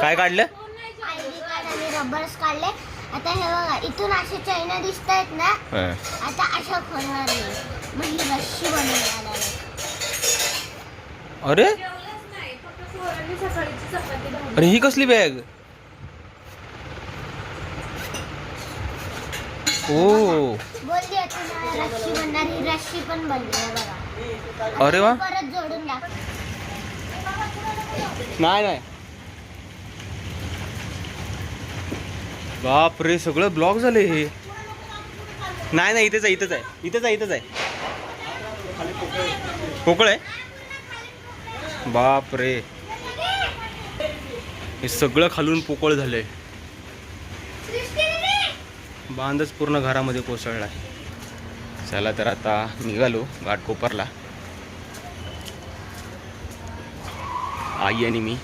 काय काढलं? रबर्स काढले. आता हे बघा इथून असे चैना दिसत आहेत ना हं. आता अशा खोलणार नाही मग ही रस्सी आला अरे? अरे ही कसली बॅग? ओ. बोलली होती ना रस्सी बनणार ही रस्सी पण बनली आहे बघा. आता अरे वा. परत जोडून नाही नाही. बाप रे सगळं ब्लॉक झाले हे. नाही नाही इथेच आहे इथेच आहे. इथेच आहे इथेच आहे. पोकळ आहे? बाप रे हे सगळं खालून पोकळ झालंय. बांधच पूर्ण घरामध्ये कोसळलाय चला तर आता निघालो घाटकोपरला. आई आणि मी.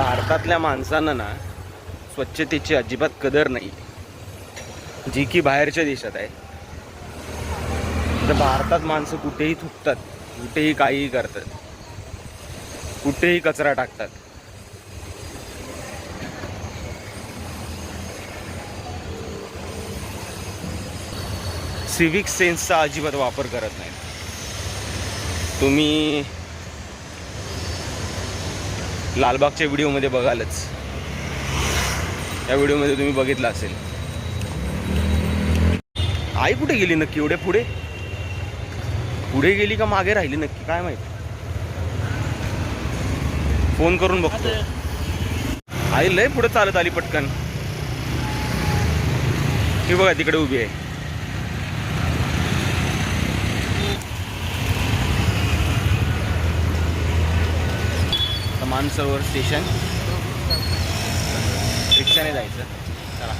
भारतातल्या माणसांना ना स्वच्छतेची अजिबात कदर नाही. जी की बाहेरच्या देशात आहे. तर भारतात माणसं कुठेही थुकतात कुठेही काहीही करतात कुठेही कचरा टाकतात. सिविक सेन्सचा अजिबात वापर करत नाही तुम्ही लालबागच्या व्हिडिओमध्ये बघालच. त्या व्हिडिओमध्ये तुम्ही बघितलं असेल. आई कुठे गेली नक्की? एवढे पुढे? पुढे गेली का मागे राहिली नक्की? काय माहीत? फोन करून बघतो. आई लय पुढे चालत आली पटकन. ही बघा तिकडे उभी आहे. मानसरोवर स्टेशन. रिक्षाने जायचं. चला.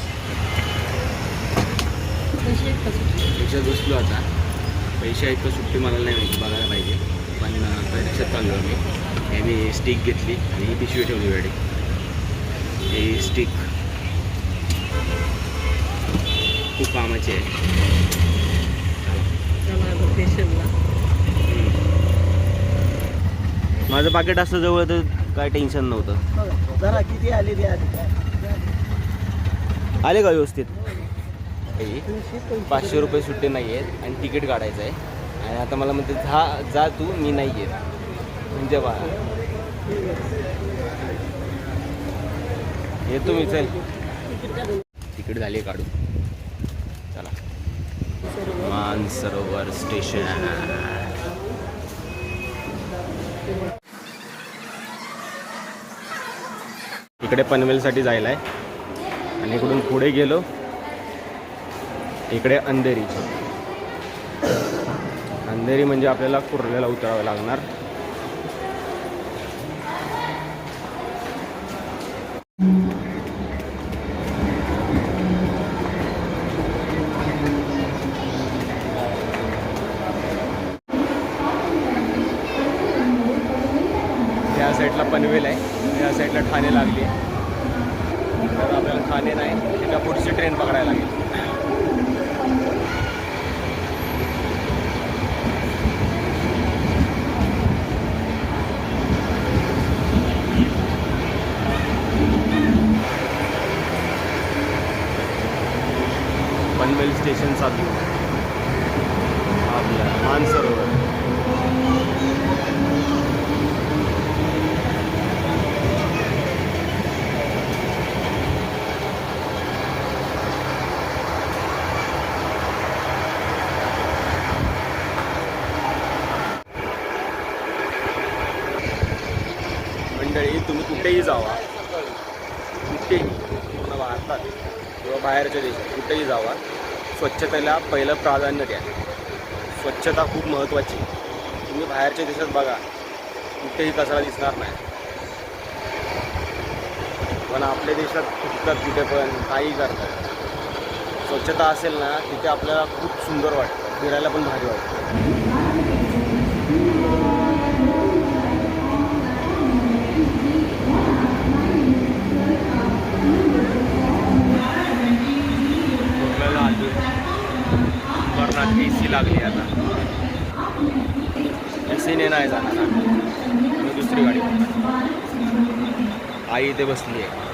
रिक्षात बसलो आता. पैसे आहेत का सुट्टी मला नाही माहिती बघायला पाहिजे. पण रिक्षात चाललो मी. हे मी स्टिक घेतली आणि ही पिशवी ठेवली वेळी ही स्टिक खूप कामाची आहे. माझं पाकिट असतं जवळ तर काय टेन्शन नव्हतं. जरा किती आली ती आली आले का व्यवस्थित? पाचशे रुपये. सुट्टे नाही आहेत आणि तिकीट काढायचं आहे. आणि आता मला म्हणते जा जा तू मी नाही येत. म्हणजे बा. येतो मी चल. तिकीट झाली काढू चला. मानसरोवर स्टेशन. इकडे पनवेलसाठी जायला आहे आणि इकडून पुढे गेलो. इकडे अंधेरी अंधेरी म्हणजे आपल्याला कुर्ल्याला उतरावं लागणार या साईडला पनवेल आहे या साईडला ठाणे लागली तर आपल्याला ठाणे नाही त्याच्या पुढची ट्रेन पकडायला लागेल पनवेल स्टेशनचा चालू. आपल्या मानसरोवर मंडळी तुम्ही कुठेही जावा कुठेही पूर्ण भारतात किंवा बाहेरच्या देशात कुठेही जावा स्वच्छतेला पहिलं प्राधान्य द्या. स्वच्छता खूप महत्त्वाची. तुम्ही बाहेरच्या देशात बघा कुठेही कचरा दिसणार नाही. पण आपल्या देशात फुटतात तिथे पण काही करतात. स्वच्छता असेल ना तिथे आपल्याला खूप सुंदर वाटतं. फिरायला पण भारी वाटतं कुर्ल्याला आलो अंबरनाथ ए सी लागली आता? ए सीने नाही जाणार मी दुसरी गाडी आई इथे बसली आहे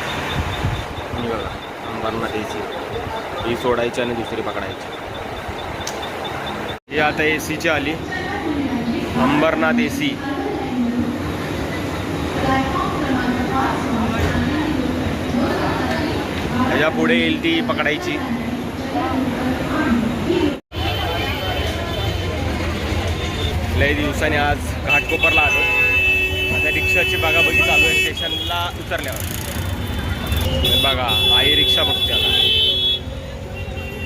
ही बघा अंबरनाथ यायची ही सोडायची आणि दुसरी पकडायची. ही आता ए सीची आली. अंबरनाथ ए सी पुढे येईल ती पकडायची. लय दिवसाने आज घाटकोपरला आलो. आता रिक्षाची बघा बघी चालू आहे स्टेशनला उतरल्यावर. बघा आई रिक्षा बघते आता.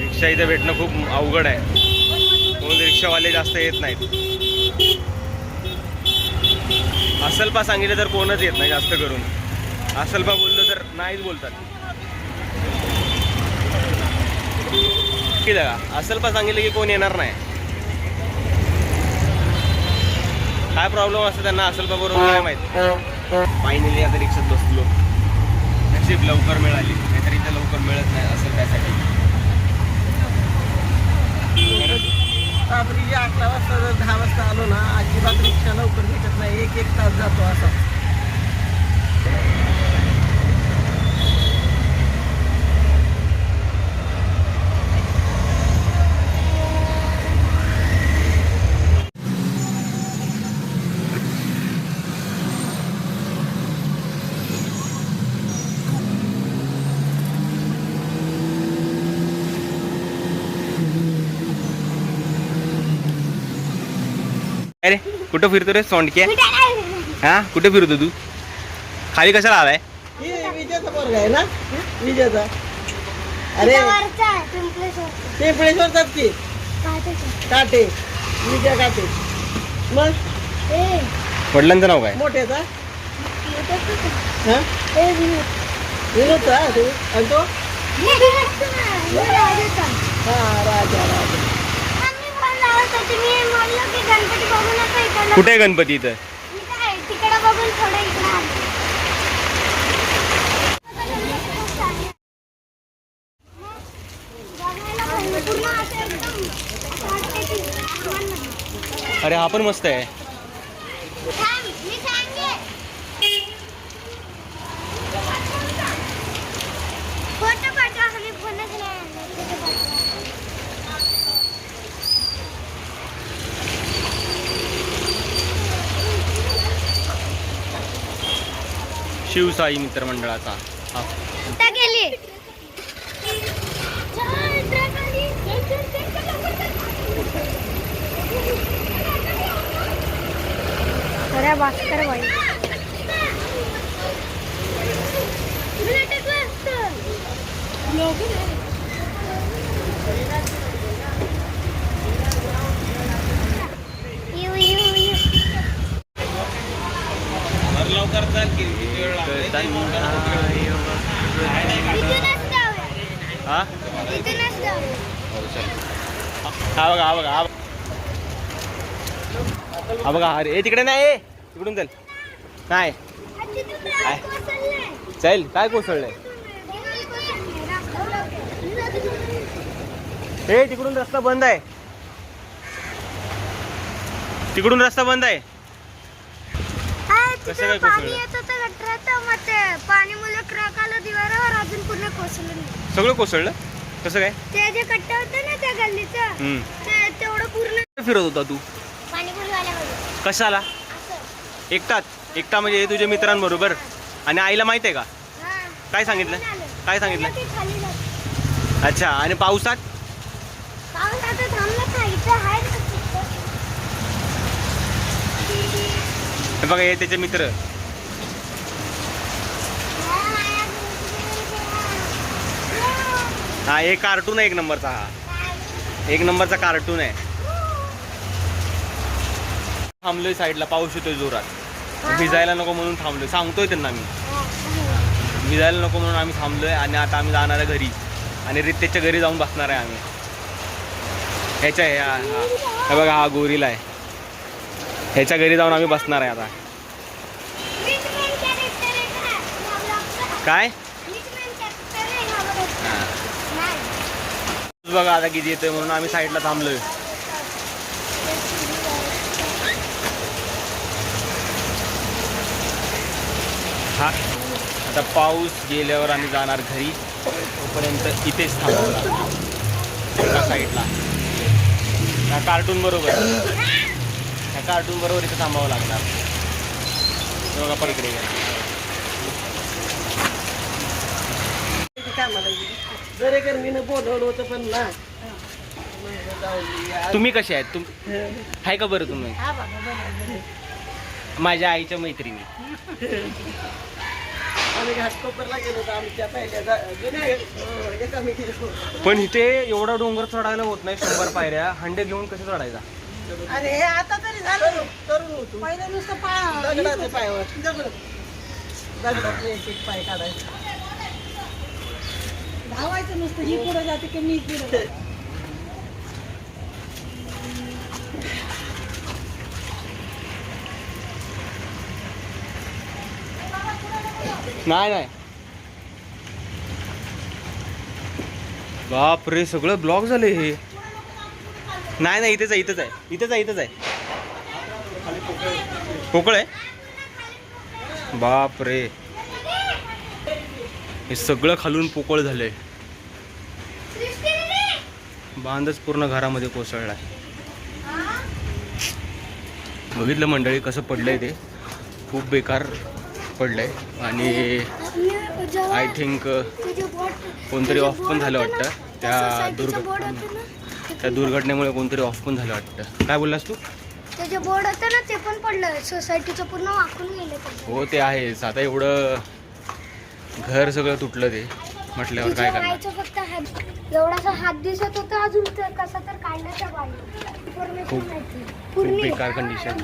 रिक्षा इथे भेटणं खूप अवघड आहे. म्हणून रिक्षावाले जास्त येत नाहीत. असलपा सांगितलं तर कोणच येत नाही जास्त करून. असलपा बोललं तर नाहीच बोलतात. नक्की आहे असेल असलपा सांगितलं की कोण येणार नाही. काय प्रॉब्लेम असतो त्यांना? असलपा बरोबर काय माहीत. फायनली आता रिक्षात बसलो. नशीब लवकर मिळाली. नाहीतर इथे लवकर मिळत नाही असेल त्यासाठी. रात्री अकरा वाजता जर दहा वाजता आलो ना अजिबात रिक्षा लवकर भेटत नाही. एक एक तास जातो असा अरे कुठं फिरतो रे सोंडके हा? कुठे फिरतो तू? खाली कशाला आलाय? हे विजेचा वर्ग आहे ना? विजेचा. अरे. पिंपळेश्वरचाच की. काटे विजय काटे मग? ए, वडिलांचं नाव काय? मोठ्याचा. हा. विनोदचा? आणि तो. हा राजा राजा. कुठे आहे गणपती इथं. अरे हा पण मस्त आहे थांब, मी सांगे. फोटो पाठवा, आम्ही फोनच नाही आणला. फोटो पाठवा. शिवसाई मित्रमंडळाचा हा आता गेली चल, ट्रक आली. चल, चल, चल, चल, लवकर चल. अरे भास्कर भाई येऊ येऊ येऊ लवकर चाल की इथूनच जाऊया हा इथूनच जाऊया हा बघा हा बघा हा बघा. हा बघा अरे ए तिकडे नाही तिकडून चल. नाही चल काय कोसळलंय? ए तिकडून रस्ता बंद आहे. तिकडून रस्ता बंद आहे. कसं काय पाणी कोसळलं? पाणी मुलं क्रॅक आलं दिवारावर अजून पूर्ण कोसळलं? सगळं कोसळलं? कसं काय? ते जे कट्टा होतं ना त्या गल्लीचं हम्म. ते तेवढं पूर्ण फिरत होता तू? पाणीपुरीवाल्यामध्ये. कशाला? असं. एकटाच? एकटा म्हणजे हे तुझ्या मित्रांबरोबर? आणि आईला माहीत आहे का? हा. काय सांगितलं. काय सांगितलं? खाली खाली जात. अच्छा आणि पावसात? पाऊस आता थांबला का? इथं आहे ना तिथं. हे बघा हे त्याचे मित्र. हा एक कार्टून आहे एक नंबरचा हा. एक नंबरचा कार्टून आहे. थांबलोय साईडला पाऊस येतोय जोरात. भिजायला नको म्हणून थांबलोय. सांगतोय त्यांना मी. भिजायला नको म्हणून आम्ही थांबलोय आणि आता आम्ही जाणार आहे घरी. आणि रितेशच्या घरी जाऊन बसणार आहे आम्ही. ह्याच्या ह्या हा. हे बघा हा गोरीला आहे. ह्याच्या घरी जाऊन आम्ही बसणार आहे आता. काय? बघा आता किती येतोय म्हणून आम्ही साईडला थांबलोय. हा आता पाऊस गेल्यावर आम्ही जाणार घरी. तोपर्यंत इथेच थांबावं लागणार एका साईडला. ह्या कार्टून बरोबर. ह्या कार्टून बरोबर इथे थांबावं लागणार. हे बघा पलीकडे. जरे गर्मीनं बोलवलं होतं पण ना. म्हणलं जाऊ दे, आज- तुम्ही कसे आहेत? तुम आहे का बरं तुम्ही? हा माझ्या आईच्या मैत्रिणी. आम्ही घाटकोपरला गेलो होतो आमच्या पहिल्या जा- जुन्या अं, एका मिठीला. पण इथे एवढा डोंगर चढायला होत नाही शंभर पायऱ्या. हंडे घेऊन कसं चढायचा? अरे हे आता तरी झालं. तरुण होतो. पहिलं नुसतं पा दगडाचे पायावर. दगड. दगडातले एक एक पाय काढायचे. धावायचं नुसतं ही पुढे जाते की मी पुढे जाते. नाही नाही. बाप रे सगळं ब्लॉक झाले हे. नाही नाही इथेच आहे इथेच आहे. इथेच आहे इथेच आहे. पोकळ आहे? बाप रे. हे सगळं खालून पोकळ झालंय. बांधच पूर्ण घरामध्ये कोसळलाय. बघितलं मंडळी कसं पडलंय ते? खूप बेकार पडलंय. आणि आय थिंक कोणतरी ऑफ पण झालं वाटतं. त्या दुर्घ त्या दुर्घटनेमुळे कोणतरी ऑफ पण झालं वाटतं. काय बोललास तू? त्याचे बोर्ड होतं ना ते पण पडलं. सोसायटीचं पूर्ण वाकून गेले. हो ते आहेच. आता एवढं घर सगळं तुटलं ते. म्हटल्यावर काय बाईचा फक्त हात एवढासा हात दिसत होता अजून तर कसा तर खूप-. खूप पूर्ण. बेकार कंडिशन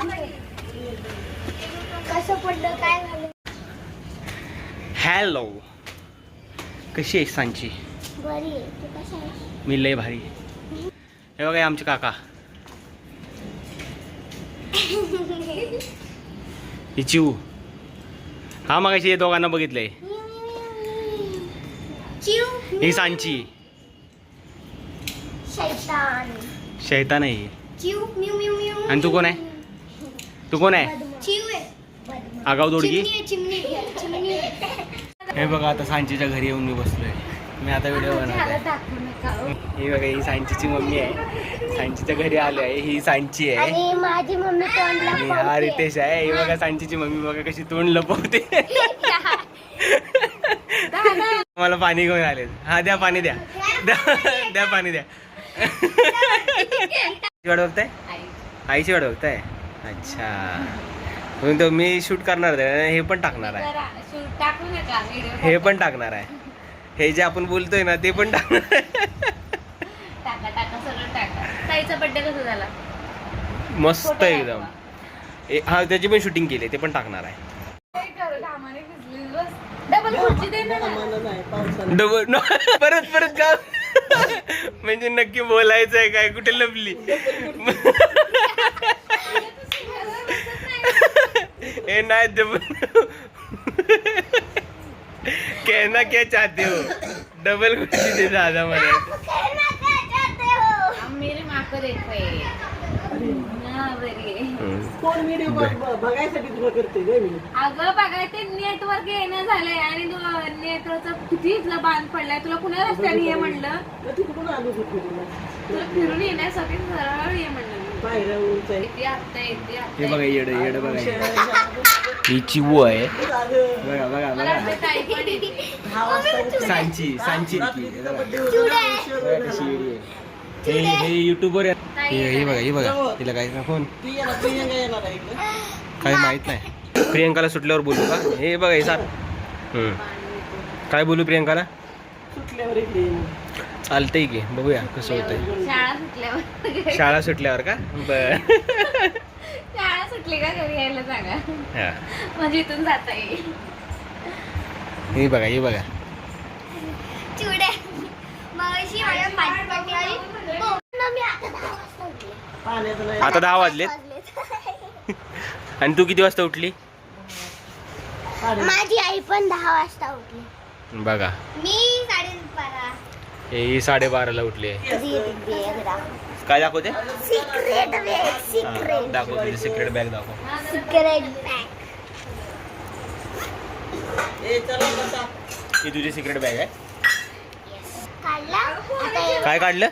कसं पडलं काय झालं? हॅलो कशी आहे सांची? बरी आहे. तू कसं आहे मी लय भारी हे बघा हे आमचे काका. ही चिऊ. हा मग हे दोघांना बघितलंय. ही सांची. शैतान. शैतान आहे. चिव म्यू म्यू म्यू. आणि तू कोण आहे? तू कोण आहे. आगाव दोडगी. हे बघा आता सांचीच्या घरी येऊन मी बसलोय. मी आता व्हिडिओ नका हो. बघा ही सांचीची मम्मी आहे. सांचीच्या घरी आलो आहे ही सांची आहे. माझी मम्मी आणि हा. रितेश आहे. ही बघा सांचीची मम्मी बघा कशी तोंड लपवते. मला पाणी घेऊन आले. हा द्या पाणी द्या. द्या पाणी द्या वाट बघताय आईची वाट बघताय अच्छा. म्हणून तो मी शूट करणार हे पण टाकणार आहे. हे पण टाकणार आहे. हे जे आपण बोलतोय ना ते पण टाकणार मस्त एकदम. हा त्याची पण शूटिंग केली ते पण टाकणार आहे. डबल परत परत का? म्हणजे नक्की बोलायचं आहे काय? कुठे लपली? ए नाही डबल कहना क्या चाहते हो. डबल कुठली दे दादा मला. कहना क्या चाहते हो? मेरे माँ को देखो ये ना बरी. आहे. कोण व्हिडिओ बघायसाठी तुला करते रे मी अगं बघाय ते नेटवर्क येणं झालंय आणि तुला नेटवर्कचा किती इथला बांध पडलाय तुला कुणा रस्त्याने ये म्हणलं मग ती कुठून आलो तू फिरून तुला फिरून येण्यासाठी सरळ ये म्हणलं मी. बाहेर उंच आहे येते आत्ता येते आत्ता बघा. येड येड बघा. झालं. ही चिवू आहे बघा बघा मला बघा वाटतं ताई पण येते दहा वाजता उठले. सांची सांची रात्री ती. तिचा बघा. birthday होता ना, उशीर बघा झाला. कशी येडी आहे. हे हे युट्यूबवर हे हे बघा हे बघा. तिला काय इकडे. काही माहीत नाही. प्रियंकाला सुटल्यावर बोलू का? हे बघा हे सार. काय बोलू प्रियंकाला. चालतंय की बघूया कसं होतंय. शाळा सुटल्यावर. शाळा सुटल्यावर का? बर. शाळा सुटली का घरी यायला सांगा. हा. म्हणजे इथून जाता येईल. हे बघा हे बघा चिवड्या मावशी माझ्या पाठीपाठी आली हो ना मी आता दहा वाजता उठले. पाण्याचं नाही आता दहा वाजलेत. आणि तू किती वाजता उठली? माझी आई पण दहा वाजता उठली. बघा. मी साडे बारा ही साडेबाराला उठली आहे. काय दाखवते? सिक्रेट बॅग सिक्रेट दाखव तुझी सिक्रेट बॅग दाखव. सिक्रेट बॅग ए चला बसा ही तुझी सिक्रेट बॅग आहे. काढला. काय काढलं?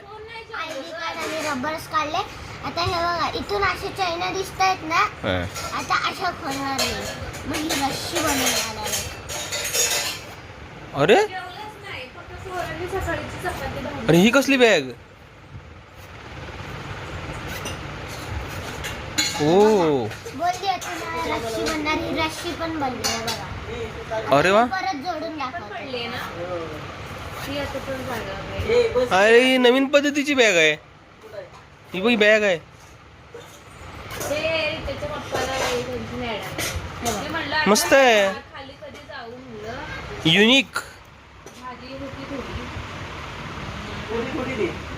रबर्स काढले. आता हे बघा इथून असे चैना दिसत आहेत ना. आता अशा खोलणार नाही मग ही रस्सी बनवणार अरे? अरे ही कसली बॅग ओ. बोलली होती ना रस्सी बनणार ही रस्सी पण बनली बघा. अरे वा. परत जोडून दाखवते. पडले ना अरे ही नवीन पद्धतीची बॅग आहे. ही बघ बॅग आहे. मस्त आहे. युनिक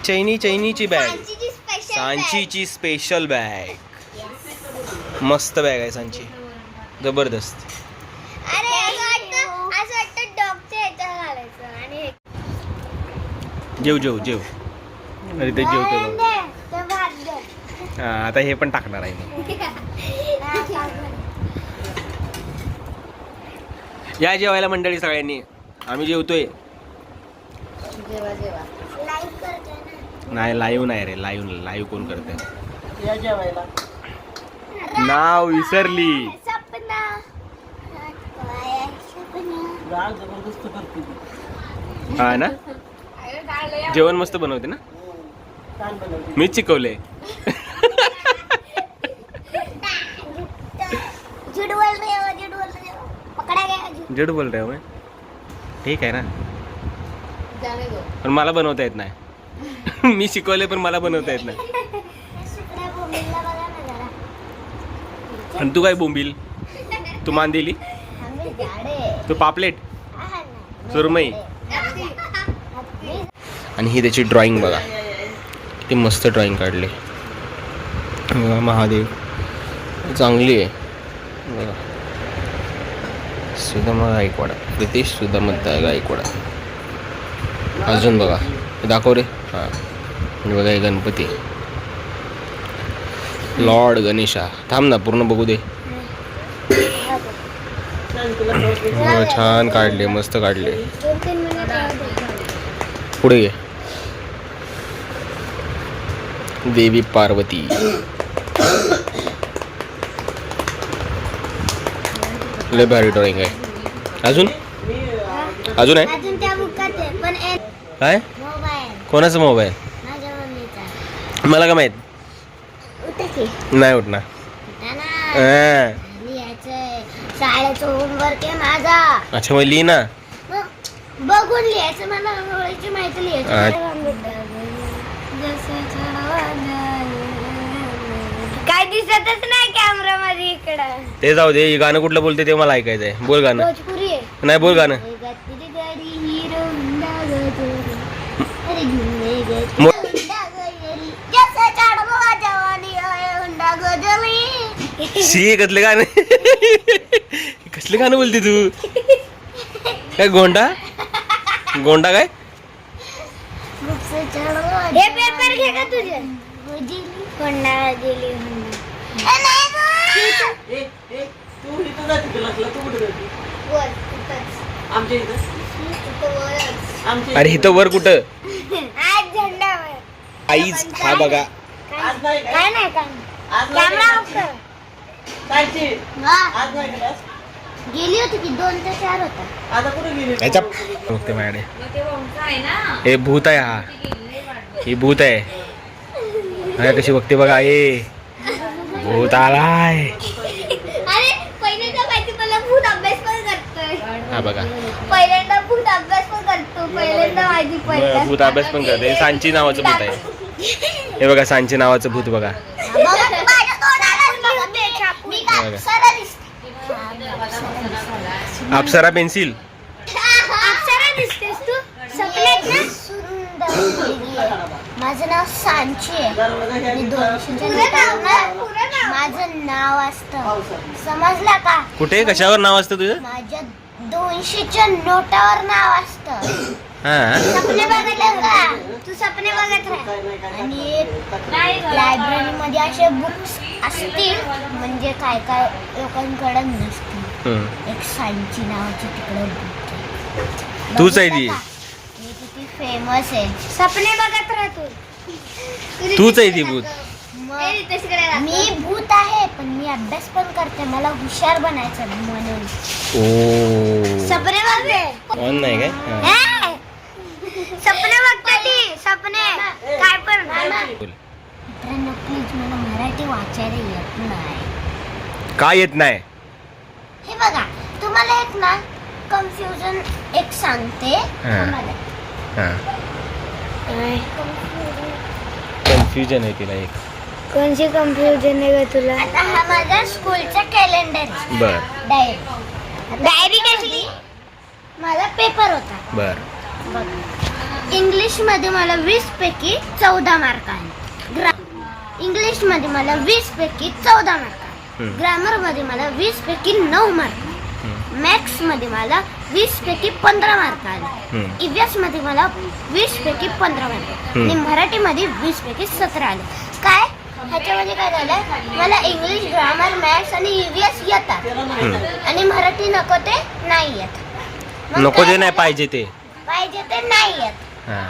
चैनी चैनीची बॅग सांचीची स्पेशल बॅग मस्त बॅग आहे सांची. जबरदस्त अरे असं वाटतं असं वाटतं डॉगच्या ह्याच्यात घालायचं आणि हे- जेव जेव जेव. अरे ते जेवतो. हा आता हे पण टाकणार आहे मी. या जेवायला मंडळी सगळ्यांनी. आम्ही जेवतोय. नाही लाईव्ह नाही रे. लाईव्ह लाईव्ह कोण करते या जेवायला. नाव विसरली. हा ना? जेवण मस्त बनवते ना? मीच शिकवले झूठ बोल रहे हो. हो जेड बोल हो मैं ठीक आहे ना? पण मला बनवता येत नाही. मी शिकवले पण मला बनवता येत नाही. आणि तू काय बोंबील? तू मान दिली तू पापलेट. सुरमई. आणि ही त्याची ड्रॉइंग बघा. किती मस्त ड्रॉइंग काढली. बघा महादेव. चांगली आहे. बघा. सुदामा गायकवाड. प्रितेश सुदामा गायकवाड. अजून बघा. दाखव रे. हां. बघा हे गणपती. लॉर्ड गणेशा. थांब ना पूर्ण बघू दे. छान काढले मस्त काढले. पुढे घे. देवी पार्वती. लय भारी ड्रॉइंग आहे. अजून? अजून आहे? काय? कोणाचा मोबाईल? मला का माहीत? नाही उठणार. हा. अच्छा मग लिही ना. बघून लिहायचं मला माहिती लिहायची. काय दिसतच नाही कॅमेरा मध्ये इकडं. ते जाऊ दे हे गाणं कुठलं बोलते ते मला ऐकायचं आहे बोल गाणं. भोजपुरी आहे. नाही बोल गाणं. गती गाडी हिरो हुंडा गजरी. अरे झुमे गती मो- हुंडा गजरी. जसं चढवा जवानी आहे हुंडा गजरी. शी कसले गाणं? कसले गाणं बोलते तू? काय गोंडा? गोंडा काय? चढवा हे पेपर घे का तुझे. हुंडा गेली हुंडा ए, नाही गं. ए ए तू इथं जाते क्लासला तू कुठे जाते? वर, तिथंच. आमच्या इथं तिथं वरच. आमच्या अरे इथं वर कुठं? आज झेंडा वर. आईच हा बघा. आज नाही काय काय नाही काय आज नाही कॅमेरा का? ऑफ कर. कालची. हा. आज नाही क्लास गेली होती की दोन ते चार होता आता कुठे गेली? याच्या बघते माझ्याकडे. हे भूत आहे हा. ही भूत आहे. हा कशी बघते बघा ए. भूत आलाय अरे पहिल्यांदा माहिती मला भूत अभ्यास पण करतोय हा बघा. पहिल्यांदा भूत अभ्यास पण करतो. पहिल्यांदा माहिती पहिल्यांदा भूत अभ्यास पण करते. सांची नावाचं भूत आहे. हे बघा सांची नावाचं भूत बघा. अप्सरा पेन्सिल. अप्सरा दिसतेस तू? सपन्यात ना? सुंदर. मुलगी आहे. माझं नाव सांची आहे. मी माझं नाव असतं. समजला का? कुठे? कशावर नाव असतं तुझं? माझ्या दोनशेच्या नोटावर नाव असतं हा सपने बघत का तू सपने बघत राह आणि लायब्ररी मध्ये असे बुक्स असतील म्हणजे काय काय लोकांकडे नसतील हम्म. एक सांची नावाची तिकडे book आहे. तूच आहे बघितलं ती. का? किती फेमस आहे सपने बघत राह तू तूच आहे ती भूत मी भूत आहे पण मी अभ्यास पण करते. मला हुशार बनायचं म्हणून. ओ. सपने बघते. ऑन नाही काय! सपने बघते ती सपने. काय पण. बोल. मित्रांनो प्लीज मला मराठी वाचायला येत नाही. काय येत नाही? हे बघा तुम्हाला एक ना कन्फ्युजन एक सांगते. हा. हा. कन्फ्युजन आहे तिला एक. कोणची कन्फ्युजन आहे का तुला? आता हा माझा स्कूलचा कॅलेंडर बर. डायरी डायरी कसली? माझा पेपर होता. बर. इंग्लिशमध्ये मला वीस पैकी चौदा मार्क आहे इंग्लिशमध्ये मला वीस पैकी चौदा मार्क आहे. ग्रामरमध्ये मला वीस पैकी नऊ मार्क. मॅथ्समध्ये मला वीस पैकी पंधरा मार्क आले. इव्हीएसमध्ये मला वीस पैकी पंधरा मार्क. आणि मराठी मध्ये वीस पैकी सतरा आले. ह्याच्यामध्ये काय झालं मला इंग्लिश ग्रामर मॅथ्स आणि ईव्हीएस येतात. हम्म. आणि मराठी नको ते नाही येत. मग नको काय ते नाही? पाहिजे ते. पाहिजे ते नाही येत. हा.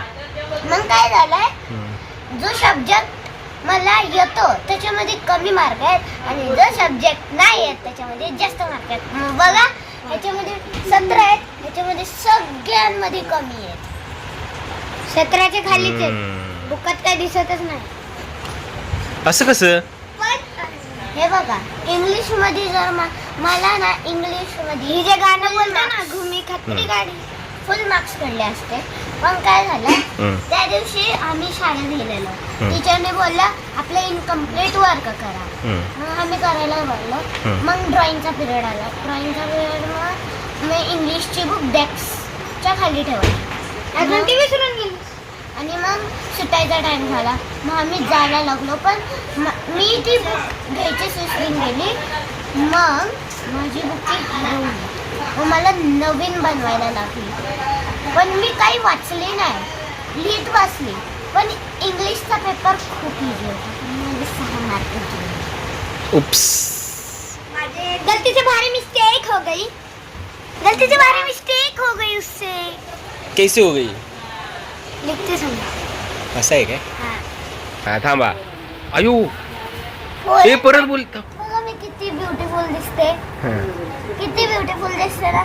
मग काय झालंय? हम्म. जो सब्जेक्ट मला येतो त्याच्यामध्ये कमी मार्क आहेत. आणि जो सब्जेक्ट नाही येत त्याच्यामध्ये जास्त मार्क आहेत. मग बघा ह्याच्यामध्ये सतरा आहेत. ह्याच्यामध्ये सगळ्यांमध्ये कमी आहेत. सतराच्या खालीच आहेत. हम्म. बुकात काय दिसतच नाही. असं कसं हे बघा इंग्लिशमध्ये जर म- मला ना इंग्लिशमध्ये हे जे गाणं बोलतो ना घुमी खत्री. गाडी फुल मार्क्स पडले असते पण काय झालं. त्या दिवशी आम्ही शाळेत गेलेलो हम्म. टीचरने बोलला आपलं इनकम्प्लीट वर्क करा हम्म. मग आम्ही करायला हम्म. मग ड्रॉइंगचा पिरियड आला ड्रॉइंगचा पिरियड मग मी इंग्लिशची बुक डेस्कच्या खाली ठेवली अजून ती विसरून गेली आणि मग सुटायचा टाइम झाला. मग आम्ही जायला लागलो पण म- मी ती बुक घ्यायची विसरून गेली. मग माझी बुक ती हरवली. मग मला नवीन बनवायला लागली. पण मी काही वाचले नाही. लिहित बसली. पण इंग्लिशचा पेपर खूप इझी होता. माझे सहा मार्क उप्स गलती से भारी मिस्टेक हो गई. गलती से भारी मिस्टेक हो गई उससे. कैसे हो गई? लिखते समय असं आहे काय? हाँ. हा थांबा. अयो बोल. ते परत बोलता. बघा मी किती ब्युटिफुल दिसते. किती ब्युटिफुल दिसते ना.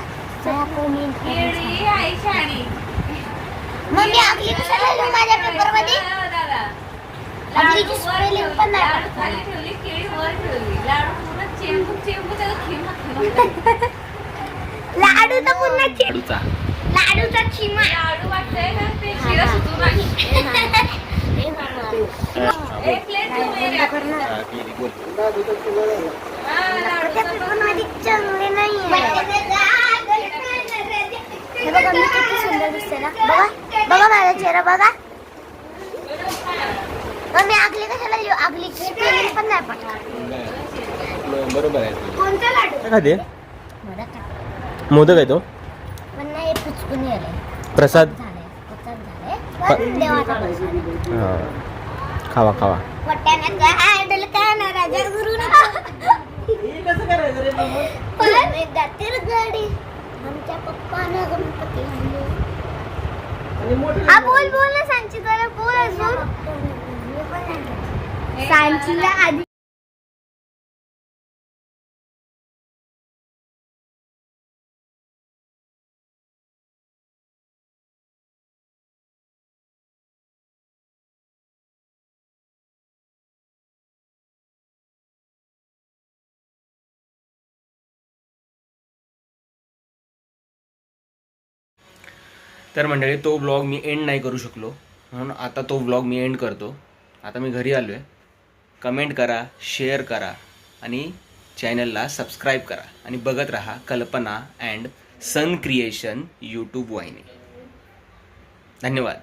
मग मी आपली कशाला लिहू माझ्या पेपरमध्ये दादा. आपली लाडू पण नाही. पूर्ण तर पुन्हा लाडूचा. लाडूचा खिमा. चांगले नाही बघा मी किती सुंदर दिसते ना बघा बघा माझा चेहरा बघा मग मी आगली कशाला लिहू आगली पण नाही बरोबर आहे. कोणता लाडू खाते मोदक आहे तो? पण नाही पुचकून प्रसाद झाले पचन झाले पण देवाचा प्रसाद हा. खावा खावा आमच्या पप्पानं गणपती हा. बोल बोल ना सांची जरा बोल अजून. सांचीला आधी तर मंडळी तो ब्लॉग मी एंड नाही करू शकलो. म्हणून आता तो ब्लॉग मी एंड करतो. आता मी घरी आलो आहे कमेंट करा शेअर करा आणि चॅनलला सबस्क्राईब करा आणि बघत राहा कल्पना अँड सन क्रिएशन यूट्यूब वाहिनी. धन्यवाद.